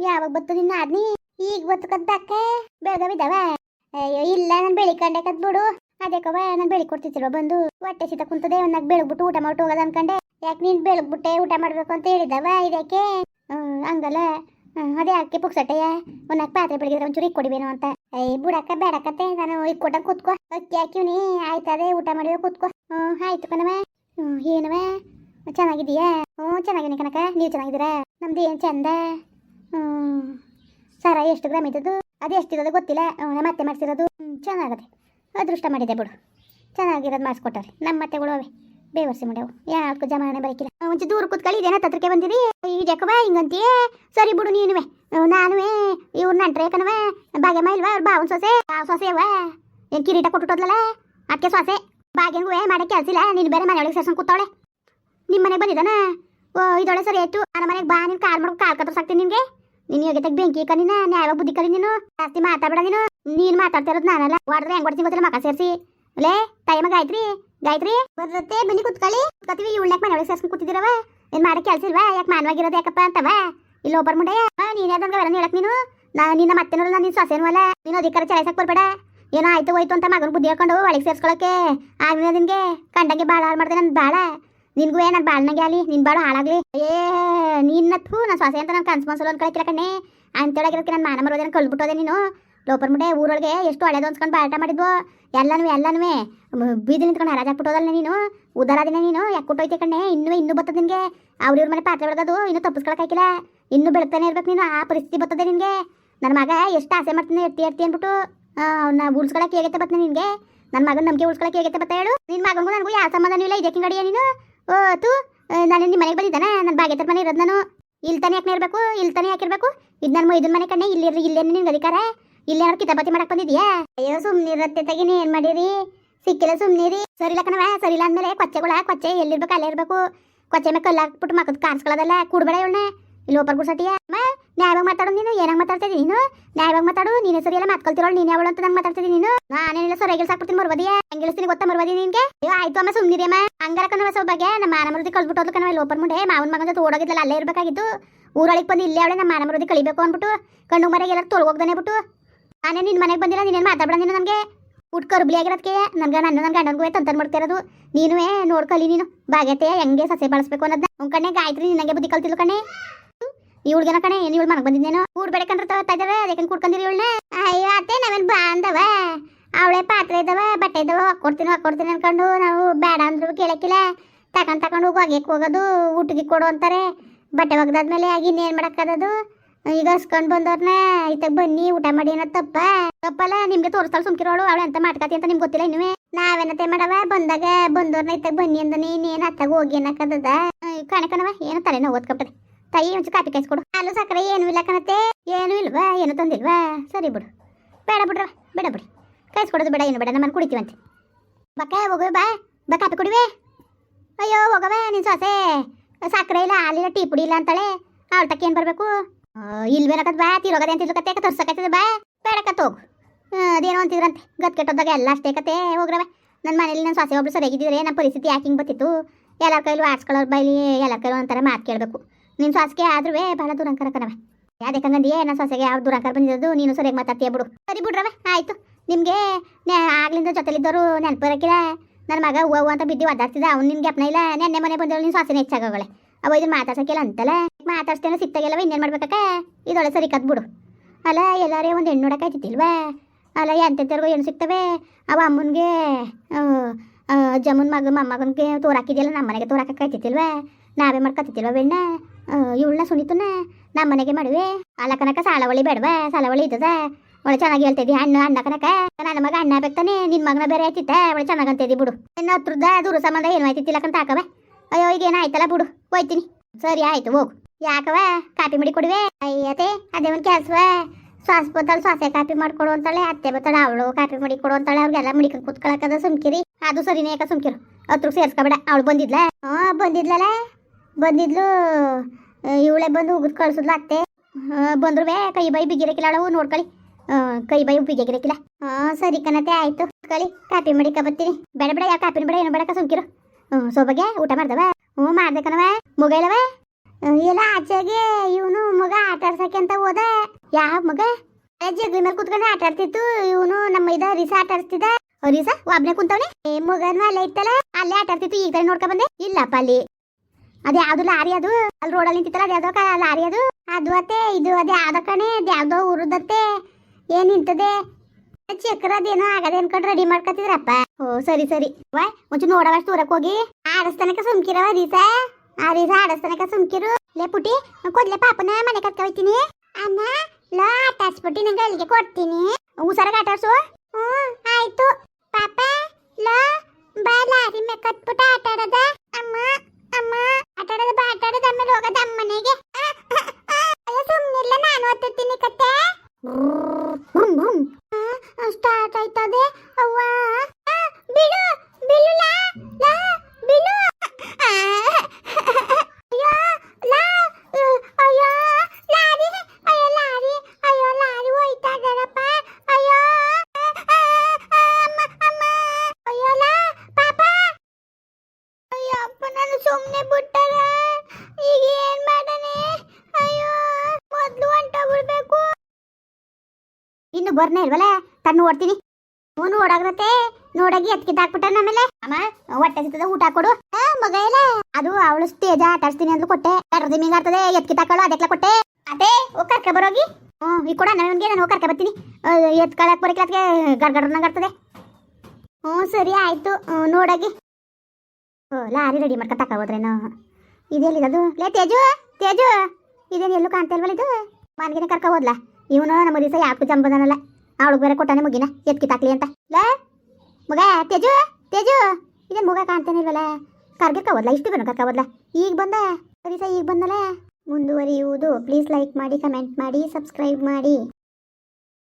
ಯಾವಾಗ ಬತ್ತು ನಿನ್ನ ಆದ್ನಿ ಈಗ ಬತ್ತು ಬೇಗ ಬೆಳಗಾವಿದಾವ ಅಯ್ಯೋ, ಇಲ್ಲ, ನಾನು ಬೆಳಿ ಕಂಡಕತ್ ಬಿಡು. ಅದಕ್ಕವ ನಾನು ಬೆಳಿ ಕೊಡ್ತಿದ್ರು ಬಂದು. ಹೊಟ್ಟೆ ಸೀತ ಕುಂತದೆ ಒಂದಾಗ ಬೆಳಗ್ಬಿಟ್ಟು ಊಟ ಮಾಡಿ ಹೋಗೋದು ಅನ್ಕಂಡೆ. ಯಾಕೆ ನೀನು ಬೆಳಗ್ಬಿಟ್ಟೆ ಊಟ ಮಾಡ್ಬೇಕು ಅಂತ ಹೇಳಿದವ ಇದಕ್ಕೆ ಹಂಗಲ್ಲ. ಅದೇ ಯಾಕೆ ಪುಕ್ಸಟ್ಟೆಯ ಒಂದಾಗ ಪಾತ್ರೆ ಬೆಳಗಿದ್ರೆ ಒಂಚೂರು ಕೊಡಿಬೇನು ಅಂತ. ಏಯ್ ಬುಡಕ್ಕ ಬೇಡಕತ್ತೆ ನಾನು ಇಕ್ಕೊಟ್ಟ ಕೂತ್ಕೋ. ಅಕ್ಕಿ ಹಾಕಿವ್ನಿ ಆಯ್ತದೆ, ಊಟ ಮಾಡಿ ಕೂತ್ಕೋ. ಹ್ಞೂ ಆಯ್ತು ಕಣವ ಹ್ಞೂ ಏನವ ಚೆನ್ನಾಗಿದೀಯಾ ಹ್ಞೂ ಚೆನ್ನಾಗಿನಿ ಕನಕ ನೀವು ಚೆನ್ನಾಗಿದ್ದೀರಾ? ನಮ್ದು ಏನು ಚಂದ? ಸರ, ಎಷ್ಟು ಗ್ರಾಮ್ ಇದ್ದದ್ದು? ಅದು ಎಷ್ಟಿರೋದು ಗೊತ್ತಿಲ್ಲ. ಮತ್ತೆ ಮಾಡಿಸಿರೋದು? ಚೆನ್ನಾಗದೆ. ಅದೃಷ್ಟ ಮಾಡಿದೆ ಬಿಡು. ಚೆನ್ನಾಗಿರೋದು ಮಾಡಿಸ್ಕೊಟ್ಟಾರೆ ನಮ್ಮ ಮತ್ತೆಗಳು ಅವೆ. ಬೇವರ್ಸಿ ಮಾಡ್ಯಾವು. ಯಾಕೆ ಜಮಾನೆ ಬರಕಿಲ್ಲ. ಒಂಚು ದೂರ ಕೂತ್ಕೊಳ್ಳಿ ಇದೇನ ತತ್ರಕ್ಕೆ ಬಂದಿರಿ? ಜಕವ ಹಿಂಗಂತೀಯೇ? ಸರಿ ಬಿಡು, ನೀನುವೆ. ನಾನುವೇ. ಇವ್ರು ನಂಟ್ರೆ ಕಣವೆ ಭಾಗ್ಯಮ್ಮ ಇಲ್ವಾ? ಬಾ ಬಾವನ್ ಸೊಸೆ? ಸೊಸೆ ಅವ ಏನ್ ಕಿರೀಟ ಕೊಟ್ಟುಟ್ಟೋದ್ಲಲ್ಲ ಅಕ್ಕೆ ಸೊಸೆ. ಭಾಗ್ಯಂಗೂ ಮಾಡೋ ಕೆಲಸ ಇಲ್ಲ ನೀನು ಬೇರೆ ಮನೆಯೊಳಗೆ ಸೇರ್ಸ್ಕೊಂಡು ಕೂತಾವಳೆ. ನಿಮ್ಮ ಮನೆಗೆ ಬಂದಿದ್ದಾನ? ಓ ಇದೊಳೆ ಸರಿ ಆಯ್ತು. ನನ್ನ ಮನೆಗೆ ಬಾ. ನೀನು ಕಾಲ್ ಮಾಡ್ಬೇಕು ಕಾಲ್ ಕತ್ತರ್ಸಾಕ್ತೀನಿ ನಿಮಗೆ ನೀನು ಯೋಗ್ಯತೆ ಬೆಂಕಿ ಕಲಿನ ನ್ಯಾಯ ಬುದ್ಧಿ ಕಲಿ ನೀನು? ಜಾಸ್ತಿ ಮಾತಾಡಬೇಡ ನೀನು? ನೀನು ಮಾತಾಡ್ತಿರೋದು ನಾನಲ್ಲ. ಹೊಡೆದ್ರೆ ಹೆಂಗ್ ಕೊಡ್ತೀನಿ ಗೊತ್ತಿಲ್ಲ ಮಕ ಸೇರಿಸಿ? ಲೇ ಟೈಮ ಗಾಯತ್ರಿ? ಗಾಯತ್ರಿ? ಬರುತ್ತೆ, ಬನ್ನಿ ಕುತ್ಕೊಳ್ಳಿ. ಕುತ್ಕೊತೀವಿ ಮನೆ ಒಳಗೆ ಸೇರ್ಸ್ಕೊಂಡು ಕೂತಿದ್ದೀರವ. ಏನ್ ಮಾಡೋ ಕೆಲಸ ಇಲ್ವಾ? ಯಾಕೆ ಮಾನವಾಗಿರೋದು ಯಾಕಪ್ಪ ಅಂತವ? ಇಲ್ಲ ಒಬ್ಬರ ಮುಂಡೆ ನೀನ್ ಯಾವ್ದಂಗ ಬೇರೆ ಹೇಳಕ್ ನೀನು? ನಾ, ನಿನ್ನ ಮತ್ತೆ ನೋಡಲ್ಲ ನಿನ್ನ ಸೊಸೆನೂ ಅಲ್ಲ. ನೀನು ಅಧಿಕಾರ ಚಲಾಯಿಸಕ್ ಬರ್ಬೇಡ. ಏನೋ ಆಯ್ತು ಹೋಯ್ತು ಅಂತ ಮಗನ ಬುದ್ಧಿ ಹಾಕೊಂಡು ಒಳಗೆ ಸೇರ್ಸ್ಕೊಳಕ್ಕೆ. ಆಗ್ಲಿಲ್ಲ ನಿನ್ಗೆ ಕಂಡಂಗೆ ಬಾಳ ಹಾಳು ಮಾಡಿದೆ ನನ್ ಬಾಳ. ನಿನ್ಗೂ ಏನ್ ನನ್ನ ಬಾಳ್ನಂಗೆ ಆಗಲಿ, ನಿನ್ ಬಾಳು ಹಾಳಾಗ್ಲಿ. ಏ, ನಿನ್ನ ಥೂ ನಾ ಸೊಸೆ ಅಂತ ನಾನು ಕನ್ಸು ಮನ್ಸಲು ಅನ್ಕೊಳಕಿಲ್ಲ ಕಣ್ಣೆ. ಅಂತೇಳಾಗಿರೋದಕ್ಕೆ ನನ್ನ ಮಾನ ಮರೋದೇನ ಕಲ್ಬಿಟ್ಟೋದೆ ನೀನು. ಲೋಪರ್ ಮುಡೆ ಊರೊಳಗೆ ಎಷ್ಟು ಹಳೆದು ಅನ್ಸ್ಕೊಂಡು ಬಾಟ ಮಾಡಿದ್ವು. ಎಲ್ಲನೂ ಎಲ್ಲನೂ ಬೀದಿ ನಿಂತ್ಕೊಂಡು ಹರಾಜ್ ಹಾಕ್ಬಿಟ್ಟೋದಲ್ಲ ನೀನು. ಉದಾರಾದಿನ ನೀನು ಯಾಕೆ ಕಣ್ಣೆ. ಇನ್ನೂ ಇನ್ನೂ ಬರ್ತದೆ ನಿನಗೆ. ಅವ್ರ ಇವ್ರ ಮನೆ ಪಾತ್ರೆ ಬಿಡೋದು ಇನ್ನೂ ತಪ್ಪಿಸ್ಕೊಳಕ್ಕಾಗಿಲ್ಲ ಇನ್ನೂ ಬೆಳಗ್ತಾನೆ ಇರ್ಬೇಕು ನೀನು. ಆ ಪರಿಸ್ಥಿತಿ ಬರ್ತದೆ ನಿನಗೆ. ನನ್ನ ಮಗ ಎಷ್ಟು ಆಸೆ ಮಾಡ್ತೀನಿ ಎತ್ತಿ ಎತ್ತಿ ಅಂದ್ಬಿಟ್ಟು ಅವ್ನ ಉಳ್ಸ್ಕೊಳಕ್ಕೆ ಹೇಗೈತೆ ಬರ್ತದೆ ನಿನಗೆ? ನನ್ನ ಮಗನ ನಂಬಿಕೆ ಉಳ್ಸ್ಕೊಳಕ್ಕೆ ಹೇಗೈತೆ ಬತ್ತ ಹೇಳು? ನಿನ್ನ ಮಗನಿಗೂ ನನಗೂ ಯಾವ ಸಂಬಂಧನೂ ಇಲ್ಲ. ಇದಕ್ಕೆ ಗಡಿಯ ನೀನು? ಓ, ತೂ ನಾನು ನಿಮ್ಮ ಮನೆಗೆ ಬಂದಿದ್ದಾನೆ? ನನ್ನ ಬಾಗೇತರ ಮನೆ ಇರೋದು ನಾನು. ಇಲ್ಲಿ ತಾನೇ ಯಾಕೆ ಇರಬೇಕು? ಇಲ್ಲಿ ತಾನೇ ಯಾಕಿರ್ಬೇಕು ಇದು ನನ್ನ ಇದನ್ನ ಮನೆ ಕಣ್ಣೆ ಇಲ್ಲಿ ಇಲ್ಲೇನು ನಿನ್ಗೆ ಅಧಿಕಾರ? ಇಲ್ಲೇ ಅವ್ರು ಕಿತಾಪತಿ ಮಾಡಕ್ ಬಂದಿದ್ಯಾ? ಅಯ್ಯೋ ಸುಮ್ಮನಿರತ್ತೆ ತಗಿನಿ ಏನ್ ಮಾಡಿರಿ? ಸಿಕ್ಕಿಲ್ಲ, ಸುಮ್ನಿರಿ. ಸರಿ ಇಲ್ಲ ಕಣವ ಸರಿ ಇಲ್ಲ ಅಂದ್ಮೇಲೆ ಕೊಚ್ಚೆಗಳ ಕೊಚ್ಚೆ ಎಲ್ಲಿರ್ಬೇಕು, ಅಲ್ಲೇ ಇರಬೇಕು. ಕೊಚ್ಚೆ ಮೇಲೆ ಕಲ್ಲಾಕ್ಬಿಟ್ಟು ಮಕ್ಕದ ಕಾಣಿಸ್ಕೊಳ್ಳೋದಲ್ಲ ಕೂಡ್ಬೇಡ ಇವಳನ್ನ ಇಲ್ಲಿ ಒಬ್ಬರು ಗುಡ್ಸಟಿಯ ನ್ಯಾಯವಾಗಿ ಮಾತಾಡು ನೀನು, ಏನಾಗ ಮಾತಾಡ್ತಿದ್ದಿ ನೀನು? ನ್ಯಾಯವಾಗಿ ಮಾತಾಡು, ನೀನೇ ಸರಿ ಎಲ್ಲ ಮಾತ್ಕೊಳ್ತಿರೋಳು ನೀನು ಯಾವಳು ಅಂತ ನಂಗೆ ಮಾತಾಡ್ತಿದ್ದಿ ನೀನು? ನಾನೇನಿಲ್ಲ ಸರಿ ಸಾಕ್ಬಿಡ್ತೀನಿ ಮರ್ವದಿಯ ಹೆಂಗಿಳಿಸ್ತೀನಿ ಗೊತ್ತ, ಮರ್ವದಿ ನಿನ್ಗೆ? ಅಯ್ಯೋ ಆಯ್ತು ಅಮ್ಮ ಸುಮ್ಮನಿದೆ ಅಮ್ಮ. ಹಂಗಾರ ಕಣವ ಸ್ವಲ್ಪ ಬಗ್ಗೆ ನಮ್ಮ ಮಾನ ಕಳ್ಬಿಟ್ಟು ಕಣವ ಇಲ್ಲಿ ಒಬ್ಬರ ಮುಂದೆ. ಮಾವನ ಮಗನ ಜೊತೆ ಓಡೋಗಿದ್ಲಲ್ಲ, ಅಲ್ಲೇ ಇರಬೇಕಾಗಿತ್ತು. ಊರೊಳಗೆ ಬಂದು ಇಲ್ಲೇ ಅವಳೆ, ನಮ್ಮ ಮಾನ ಮರುದಿ ಕಳಿಬೇಕು ಅಂದ್ಬಿಟ್ಟು. ಕಣ್ಣು ಮರೆಗೆ ಎಲ್ಲ ತೊಳ್ಗೋಗ್ದಾನೆ ಬಿಟ್ಟು. ನಾನೇ ನಿನ್ನ ಮನೆಗೆ ಬಂದಿಲ್ಲ, ನೀನೇನು ಮಾತಾಡ್ಬೇಡ ನೀನು ನನಗೆ? ಊಟ ಕರ್ಬಲಿ ಆಗಿರೋದಕ್ಕೆ ನನ್ಗೆ ನನ್ನ ನನ್ನ ಗಂಡನಿಗೂ ತಂತನ್ ಮಾಡ್ತಿರೋದು ನೀನುವೇ ನೋಡ್ಕಲಿ ನೀನು. ಬಾಗೇತೆ ಹೆಂಗೆ ಸಸ್ಯ ಬಳಸ್ಬೇಕು ಅನ್ನೋದನ್ನ ಕಣ್ಣೆ ಗಾಯತ್ರಿ ನಿನಗೆ ಬುದ್ಧಿ ಕಲ್ತಿಲ್ಲ ಕಣೆ ಇವಳಿಗೆನ ಕಣೆ ಏನು ಇವಳು ಮನೆಗೆ ಬಂದಿದ್ದೇನೋ ಕೂಡ್ಬೇಡ ಕಂಡ್ರೆ ತಗೋತಾ ಇದ್ದಾವೆ ಅದಕ್ಕೆ ಕುಡ್ಕೊಂಡಿರಿ ಇವಳನ್ನ ಅಯ್ಯೋ, ಅತ್ತೆ ನಾವೇನು ಬಾಂಧವ. ಅವಳೆ ಪಾತ್ರೆ ಇದಾವ, ಬಟ್ಟೆ ಇದಾವ ಹಾಕೊಡ್ತೀನಿ ಹಾಕೊಡ್ತೀನಿ ಅನ್ಕೊಂಡು ನಾವು ಬೇಡ ಅಂದ್ರು ಕೇಳಕ್ಕಿಲ್ಲ. ತಗೊಂಡ್ ತಗೊಂಡು ಹೋಗಿ ಹೋಗೋದು, ಊಟಕ್ಕೆ ಕೊಡು ಅಂತಾರೆ. ಬಟ್ಟೆ ಒಗ್ದಾದ್ಮೇಲೆ ಆಗಿನ್ ಏನ್ ಮಾಡಕ್ಕದದು ಈಗ ಹಸ್ಕೊಂಡ್ ಬಂದವ್ರನ್ನ ಇತ್ತಾಗ ಬನ್ನಿ, ಊಟ ಮಾಡಿ ಏನೋ ತಪ್ಪ. ತಪ್ಪಲ್ಲ, ನಿಮ್ಗೆ ತೋರಿಸ್ತಾಳೆ ಸುಮ್ಕಿರೋಳು, ಅವಳು ಎಂತ ಮಾಡ್ಕತಿ ಅಂತ ನಿಮ್ಗೆ ಗೊತ್ತಿಲ್ಲ ಇನ್ನುವೆ? ನಾವೇನತ್ತೆ ಮಾಡವ? ಬಂದಾಗ ಬಂದವ್ರನ್ನ ಇತ್ತಾಗ ಬನ್ನಿ ಅಂದ ಏನ ಅತ್ತಾಗ ಹೋಗಿ ಅನ್ನಕ್ಕದ ಕಣ ಕಣವ ಏನು ತಲೆ ನೋವು ಓದ್ಕೊಬಿಟ್ಟದೆ. ತಾಯಿ ಒಂಚೂರು ಕಾಪಿ ಕಾಯಿಸ್ಕೊಡು. ಹಾಲು, ಸಕ್ಕರೆ ಏನು ಇಲ್ಲ ಕಣತ್ತೆ. ಏನು ಇಲ್ವಾ? ಏನು ತಂದಿಲ್ವಾ? ಸರಿ ಬಿಡು. ಬೇಡ ಬಿಡ್ರ ಬೇಡ ಬಿಡಿ. ಕಾಯಿಸ್ಕೊಡೋದು ಬೇಡ, ಏನು ಬೇಡ, ನಮ್ಮನ್ನು ಕುಡಿತೀವಂತೆ. ಬಕ್ಕ ಹೋಗುವೆ ಬಾ. ಬಾ, ಕಾಪಿ ಕುಡಿವೆ. ಅಯ್ಯೋ ಹೋಗವೆ ನಿನ್ನ ಸೊಸೆ. ಸಕ್ಕರೆ ಇಲ್ಲ, ಹಾಲಿಲ್ಲ, ಟೀ ಪುಡಿ ಇಲ್ಲ ಅಂತಾಳೆ. ಅವಳ ತಕ್ಕ ಏನು ಬರಬೇಕು? ಇಲ್ವೇನಕತ್ ಬಾ, ತಿರೋಗದೆ ಅಂತ ಕತ್ತೆ ತರ್ಸಕತ್ತದ ಬಾ. ಬೇಡಕತ್ ಹೋಗು ಅದೇನೋ ಅಂತಿದ್ರಂತೆ. ಗತ್ ಕೆಟ್ಟೋದಾಗ ಎಲ್ಲ ಅಷ್ಟೇ ಕತೆ ಹೋಗ್ರವೆ ನನ್ನ ಮನೇಲಿ ನನ್ನ ಸೊಸೆ ಒಬ್ರು ಸರಿಯಾಗಿದ್ದಿದ್ರೆ ನಮ್ಮ ಪರಿಸ್ಥಿತಿ ಯಾಕೆ ಹಿಂಗೆ ಬತ್ತಿತ್ತು ಎಲ್ಲರ ಕೈಲೂ ಆಡ್ಸ್ಕೊಳ್ಳೋರು ಬೈಲಿ, ಎಲ್ಲರ ಕೈಲೂ ಒಂಥರ ಮಾತು ಕೇಳಬೇಕು. ನಿನ್ನ ಸಾಸಿಗೆ ಆದ್ರೂ ಭಾಳ ದೂರಂಕರ ಕಣವ ಯಾವ್ದಕ್ಕಂಗಂದಿಯೇ ನನ್ನ ಸಾಸಿಗೆ ಯಾವ ದೂರಂಕರ ಬಂದಿದ್ದು ನೀನು ಸರಿಯಾಗಿ ಮಾತಾಡ್ತೀಯ ಬಿಡು. ಸರಿ ಬಿಡ್ರವೆ ಆಯಿತು. ನಿಮಗೆ ಆಗ್ಲಿಂದ ಜೊತೆಲಿದ್ದವರು ನೆನಪು ಬರೋಕಿಲ್ಲ ನನ್ನ ಮಗ ಹೂವು ಅಂತ ಬಿದ್ದು ಒದ್ದಾಡ್ತಿದ್ದ, ಅವ್ನು ನಿನ್ಗೆ ಅಪ್ನ ಇಲ್ಲ. ನೆನ್ನೆ ಮನೆ ಬಂದಿರೋ ನೀನು ಸಾಸಿನ ಹೆಚ್ಚಾಗೋಗಳೆ. ಅವ ಇದನ್ನ ಮಾತಾಡ್ಸಕ್ಕಿಲ್ಲ ಅಂತಲ್ಲ ಮಾತಾಡ್ಸ್ತೇನೆ ಸಿಕ್ತಾಗೆಲ್ಲವ ಇನ್ನೇನು ಮಾಡ್ಬೇಕಕ್ಕ? ಇದೊಳೆ ಸರಿ ಕತ್ ಬಿಡು. ಅಲ್ಲ, ಎಲ್ಲಾರೇ ಒಂದು ಹೆಣ್ಣು ನೋಡಕ್ಕಾಯ್ತಿಲ್ವಾ ಅಲ್ಲ ಎಂತೆಂಥವ್ರಿಗೂ ಹೆಣ್ಣು ಸಿಗ್ತವೆ? ಅವ ಅಮ್ಮನಿಗೆ ಜಮ್ಮನ್ ಮಗ, ಮೊಮ್ಮಗನಿಗೆ ತೋರಾಕಿದೆಯಲ್ಲ ನಮ್ಮ ಮನೆಗೆ ತೋರಾಕಕ್ಕಾಯ್ತಿಲ್ವಾ ನಾವೇ ಮಾಡ್ಕೊತಿತ್ತಿಲ್ವ ಬೆಣ್ಣ? ಇವಳನ್ನ ಸುನಿತನ ನಮ್ಮ ಮನೆಗೆ ಮಾಡುವೆ. ಅಲ್ಲ ಕನಕ ಸಾಲವಳಿ ಬೇಡವಾ ಸಾಲವಳಿ ಇದ್ದದ. ಒಳ್ಳೆ ಚೆನ್ನಾಗಿ ಹೇಳ್ತಿದ್ದಿ ಹಣ್ಣು ಅಣ್ಣ ಕನಕ. ನನ್ನ ಮಗ ಅಣ್ಣ ಬೇಕ್ತಾನೆ ನಿನ್ನ ಮಗನ ಬೇರೆ ಆಯ್ತಿತ್ತ. ಒಳ್ಳೆ ಚೆನ್ನಾಗಿ ಅಂತಿದ್ದಿ ಬಿಡು. ಇನ್ನು ಹತ್ರದ ದೂರ ಸಂಬಂಧ ಏನು ಆಯ್ತಿತ್ತಿಲ್ಲ ಕಂತ ಅಯ್ಯೋ, ಈಗ ಏನಾಯ್ತಲ್ಲ ಬಿಡು. ಹೋಯ್ತೀನಿ. ಸರಿ, ಆಯ್ತು, ಹೋಗು. ಯಾಕವ ಕಾಪಿ ಮಾಡಿ ಕೊಡುವೆ? ಅಯ್ಯತೆ ಅದೇ ಒಂದು ಕೆಲಸವ ಶ್ವಾಸ ಬತ್ತಳು ಶ್ವಾಸ ಕಾಪಿ ಮಾಡ್ಕೊಡು ಅಂತಾಳೆ, ಅತ್ತೆ ಬತ್ತಳ ಅವಳು ಕಾಪಿ ಮಾಡಿ ಕೊಡು ಅಂತಾಳೆ, ಅವ್ರಿಗೆಲ್ಲ ಮುಡಿಕೊಂಡು ಕುತ್ಕೊಳಕದ ಸುಮ್ಕಿರಿ. ಅದು ಸರಿನೇ ಯಾಕ ಸುಮ್ಕಿರು. ಹತ್ರ ಸೇರ್ಸ್ಕೊಬೇಡ. ಅವಳು ಬಂದಿದ್ಲ? ಹಾ ಬಂದಿದ್ಲಲ್ಲ ಬಂದಿದ್ಲು ಇವಳೆ ಬಂದು ಉಗಿದು ಕಳ್ಸಿದ್ಲು ಅತ್ತೆ. ಬಂದ್ರುವೆ ಕೈ ಬೈ ಬಿಗಿರಕಿಲ್ಲ ಅಳವು ನೋಡ್ಕೊಳ್ಳಿ ಕೈ ಬೈ ಬಿಗಿರಕಿಲ್ಲ. ಹಾ ಸರಿ ಕಣತೆ ಆಯ್ತು. ಕಳಿ ಕಾಪಿ ಮಾಡಿಕ ಬರ್ತೀನಿ. ಬೇಡ ಬೇಡ, ಯಾವ ಕಾಪಿನ ಬೇಡ, ಏನು ಬೇಡಕ ಸುಮ್ಕಿರು ಹ್ಞೂ ಸೋಬಗೆ ಊಟ ಮಾಡ್ದವ? ಹ್ಞೂ, ಮಾಡ್ದೆ ಕಣವ ಮುಗ ಇಲ್ಲವ? ಎಲ್ಲ ಆಚೆಗೆ ಇವನು ಮಗ ಆಟ ಅಂತ ಹೋದ. ಯಾವ ಮಗ? ಜಗ್ಲಿ ಮೇಲೆ ಕುತ್ಕೊಂಡು ಆಟ ಆಡ್ತಿತ್ತು ಇವನು ನಮ್ಮ ಇದ ರಿಸ ಆಟ ಆಡ್ತಿದ್ದ ರಿಸ ಒಬ್ನೇ ಕುಂತವನೆ? ಮಗನ ಅಲ್ಲೇ ಇತ್ತಲ್ಲ? ಅಲ್ಲೇ ಆಟ ಆಡ್ತಿತ್ತು ಈಗ ನೋಡ್ಕೊ ಬಂದೆ. ಇಲ್ಲಪ್ಪ ಅಲ್ಲಿ. ಅದ್ ಯಾವ್ದು ಲಾರಿ ಅದು? ಅಲ್ಲಿ ರೋಡಲ್ಲಿ ನಿಂತಿತ್ತಲ್ಲ ಅದೇ ಯಾವ್ದೋ ಲಾರಿ ಅದು? ಅದು ಅತ್ತೆ, ಇದು ಅದೇ ಯಾವ್ದೋ ಕಣೆ, ಅದ್ ಯಾವ್ದೋ ಉರುದತ್ತೆ ಏನ್ ನಿಂತದೆ? ಚಕ್ರ ಅದೇನೋ ಆಗದೆ ಅನ್ಕೊಂಡು ರೆಡಿ ಮಾಡ್ಕೊತಿದ್ರಪ್ಪ ಓ, ಸರಿ ಸರಿ. ವಾ, ಒಂಚೂರು ನೋಡವಷ್ಟು ಹೋಗಿ. ಆಡಸ್ತನಕ ಸುಮ್ಕಿರವ ರೀಸ? ಆ, ರೀಸ ಆಡಸ್ತನಕ ಸುಮ್ಕಿರು. ಲೇ ಪುಟಿ ಕೊಡ್ಲೆ ಪಾಪನ ಮನೆ ಕತ್ಕ ಹೋಯ್ತೀನಿ. ಅಮ್ಮ ಲೋ, ಆಟ ನಂಗೆ ಅಲ್ಲಿಗೆ ಕೊಡ್ತೀನಿ. ಹುಷಾರಾಗಿ ಆಟ ಆಯ್ತು. ಪಾಪ, ಲಾ, ಬಾ, ಲಾರಿ ಮೇ ಕಟ್ಬಿಟ್ಟು ಆಟ ಆಡದ. ಅಮ್ಮ. ಅಮ್ಮ ಆಟ ಆಡೋದು ಬಾ ಆಟ ಆಡೋದು ಆಮೇಲೆ ಹೋಗೋದು ಅಮ್ಮನೆಗೆ ಸುಮ್ಮನೆ ಬಿಟ್ಟಾರ? ಈಗ ಏನ್ ಮಾಡನೆ ಅಯ್ಯೋ, ಮೊದ್ಲು ಹೊಂಟೋಗ್ಬಿಡ್ಬೇಕು ಇನ್ನು ಬರ್ನೇ ಇಲ್ವಲ್ಲ ತಣ್ಣು ಓಡ್ತೀನಿ. ಅವನು ಓಡಾಗ್ರತೆ ನೋಡಾಗಿ ಎತ್ಕಿತ್ ಹಾಕ್ಬಿಟ್ಟ ಆಮೇಲೆ. ಅಮ್ಮ, ಹೊಟ್ಟೆ ಸಿಗ್ತದೆ ಊಟ ಕೊಡು. ಮಗ ಇಲ್ಲ? ಅದು ಅವಳು ಸ್ಟೇಜ್ ಆಟಾಡ್ಸ್ತೀನಿ ಅಂದ್ಲು ಕೊಟ್ಟೆ. ಕರ್ದಿ ಮೀಂಗ್ ಆಗ್ತದೆ ಎತ್ಕಿತ್ ಹಾಕೊಳ್ಳು ಅದಕ್ಲ ಕೊಟ್ಟೆ. ಅದೇ ಓ ಕರ್ಕ ಬರೋಗಿ? ಹ್ಮ್ ಈ ಕೂಡ ನನಗೆ ನಾನು ಕರ್ಕ ಬರ್ತೀನಿ. ಎತ್ಕೊಳಕ್ ಬರಕ್ಕೆ ಅದಕ್ಕೆ ಗಡ್ಗಡ್ರಂಗ್ ಆಗ್ತದೆ ಹ್ಞೂ, ಸರಿ, ಆಯ್ತು. ನೋಡಾಗಿ. ಓ ಲಾರಿ ರೆಡಿ ಮಾಡ್ಕೊ ತಕ ಹೋದ್ರೇನು? ಇದೆಲ್ಲಿದದು ಲೇ, ತೇಜು ತೇಜು, ಇದೇನು ಎಲ್ಲೂ ಕಾಣ್ತಿಲ್ವಲ್ಲ ಇದು? ಮನ್ಗಿನ ಕರ್ಕ ಹೋದ್ಲ? ಇವನು ನಮ್ಮ ದಿವಸ ಯಾಕೂ ಜಂಬದನಲ್ಲ. ಅವಳಿಗೆ ಬೇರೆ ಕೊಟ್ಟಾನೆ ಮುಗಿನ ಎತ್ಕಿ ತಾಕ್ಲಿ ಅಂತ. ಲೇ, ಮಗ, ತೇಜು ತೇಜು, ಇದೇನು ಮುಗ ಕಾಣ್ತಾನೆ ಇಲ್ವಲ್ಲ? ಕರ್ಗಕ್ಕ ಹೋದ್ಲಾ? ಇಷ್ಟು ಕರ್ಕ ಹೋದ್ಲಾ? ಈಗ ಬಂದ? ಸರ್ ಈಗ ಬಂದಲ್ಲ ಮುಂದುವರಿಯುವುದು. ಪ್ಲೀಸ್ ಲೈಕ್ ಮಾಡಿ ಕಮೆಂಟ್ ಮಾಡಿ ಸಬ್ಸ್ಕ್ರೈಬ್ ಮಾಡಿ.